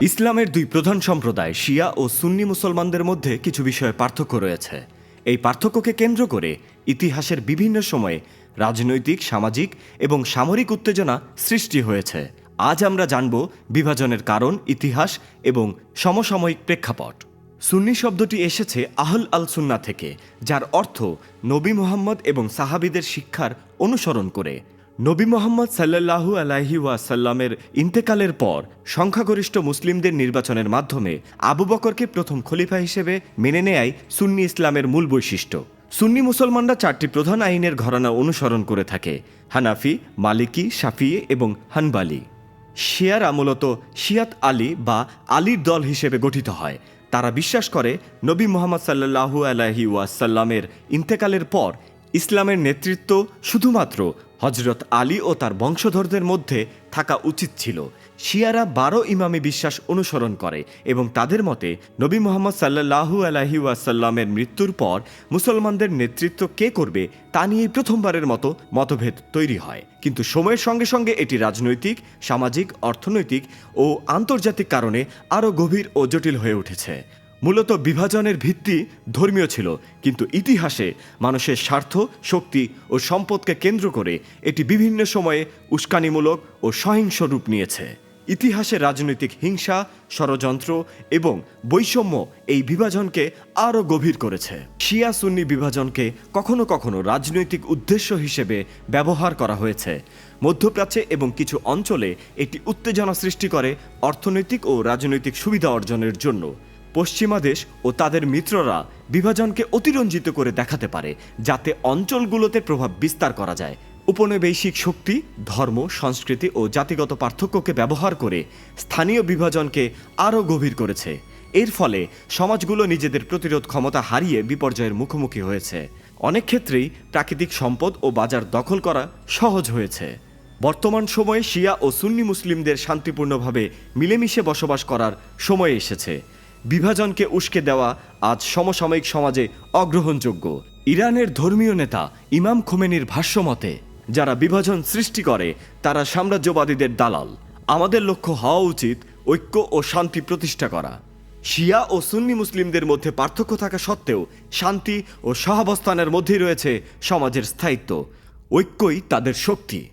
ইসলামের দুই প্রধান সম্প্রদায়, শিয়া ও সুন্নি মুসলমানদের মধ্যে কিছু বিষয়ে পার্থক্য রয়েছে। এই পার্থক্যকে কেন্দ্র করে ইতিহাসের বিভিন্ন সময়ে রাজনৈতিক, সামাজিক এবং সামরিক উত্তেজনা সৃষ্টি হয়েছে। আজ আমরা জানব বিভাজনের কারণ, ইতিহাস এবং সমসাময়িক প্রেক্ষাপট। সুন্নি শব্দটি এসেছে আহল আল সুন্না থেকে, যার অর্থ নবী মোহাম্মদ এবং সাহাবিদের শিক্ষার অনুসরণ করে। নবী মোহাম্মদ সাল্লাল্লাহু আলাইহি ওয়াসাল্লামের ইন্তেকালের পর সংখ্যাগরিষ্ঠ মুসলিমদের নির্বাচনের মাধ্যমে আবু বকরকে প্রথম খলিফা হিসেবে মেনে নেয়াই সুন্নি ইসলামের মূল বৈশিষ্ট্য। সুন্নি মুসলমানরা চারটি প্রধান আইনের ঘরানা অনুসরণ করে থাকে, হানাফি, মালিকি শাফিয়ে এবং হানবালি। শিয়ারা মূলত শিয়াত আলী বা আলীর দল হিসেবে গঠিত হয়। তারা বিশ্বাস করে নবী মোহাম্মদ সাল্লাল্লাহু আলাইহি ওয়াসাল্লামের ইন্তেকালের পর ইসলামের নেতৃত্ব শুধুমাত্র হজরত আলী ও তার বংশধরদের মধ্যে থাকা উচিত ছিল। শিয়ারা বারো ইমামি বিশ্বাস অনুসরণ করে এবং তাদের মতে নবী মোহাম্মদ সাল্লাল্লাহু আলাহি ওয়াসাল্লামের মৃত্যুর পর মুসলমানদের নেতৃত্ব কে করবে তা নিয়েই প্রথমবারের মতো মতভেদ তৈরি হয়। কিন্তু সময়ের সঙ্গে সঙ্গে এটি রাজনৈতিক, সামাজিক, অর্থনৈতিক ও আন্তর্জাতিক কারণে আরও গভীর ও জটিল হয়ে উঠেছে। মূলত বিভাজনের ভিত্তি ধর্মীয় ছিল, কিন্তু ইতিহাসে মানুষের স্বার্থ, শক্তি ও সম্পদকে কেন্দ্র করে এটি বিভিন্ন সময়ে উস্কানিমূলক ও সহিংস রূপ নিয়েছে। ইতিহাসে রাজনৈতিক হিংসা, ষড়যন্ত্র এবং বৈষম্য এই বিভাজনকে আরও গভীর করেছে। শিয়া সুন্নি বিভাজনকে কখনো কখনো রাজনৈতিক উদ্দেশ্য হিসেবে ব্যবহার করা হয়েছে। মধ্যপ্রাচ্যে এবং কিছু অঞ্চলে এটি উত্তেজনা সৃষ্টি করে অর্থনৈতিক ও রাজনৈতিক সুবিধা অর্জনের জন্য। পশ্চিমা দেশ ও তাদের মিত্ররা বিভাজনকে অতিরঞ্জিত করে দেখাতে পারে, যাতে অঞ্চলগুলোতে প্রভাব বিস্তার করা যায়। উপনিবেশিক শক্তি, ধর্ম, সংস্কৃতি ও জাতিগত পার্থক্যকে ব্যবহার করে স্থানীয় বিভাজনকে আরও গভীর করেছে। এর ফলে সমাজগুলো নিজেদের প্রতিরোধ ক্ষমতা হারিয়ে বিপর্যয়ের মুখোমুখি হয়েছে। অনেক ক্ষেত্রেই প্রাকৃতিক সম্পদ ও বাজার দখল করা সহজ হয়েছে। বর্তমান সময়ে শিয়া ও সুন্নি মুসলিমদের শান্তিপূর্ণভাবে মিলেমিশে বসবাস করার সময় এসেছে। বিভাজনকে উস্কে দেওয়া আজ সমসাময়িক সমাজে অগ্রহণযোগ্য। ইরানের ধর্মীয় নেতা ইমাম খোমেনির ভাষ্যমতে যারা বিভাজন সৃষ্টি করে, তারা সাম্রাজ্যবাদীদের দালাল। আমাদের লক্ষ্য হওয়া উচিত ঐক্য ও শান্তি প্রতিষ্ঠা করা। শিয়া ও সুন্নি মুসলিমদের মধ্যে পার্থক্য থাকা সত্ত্বেও শান্তি ও সহাবস্থানের মধ্যেই রয়েছে সমাজের স্থায়িত্ব। ঐক্যই তাদের শক্তি।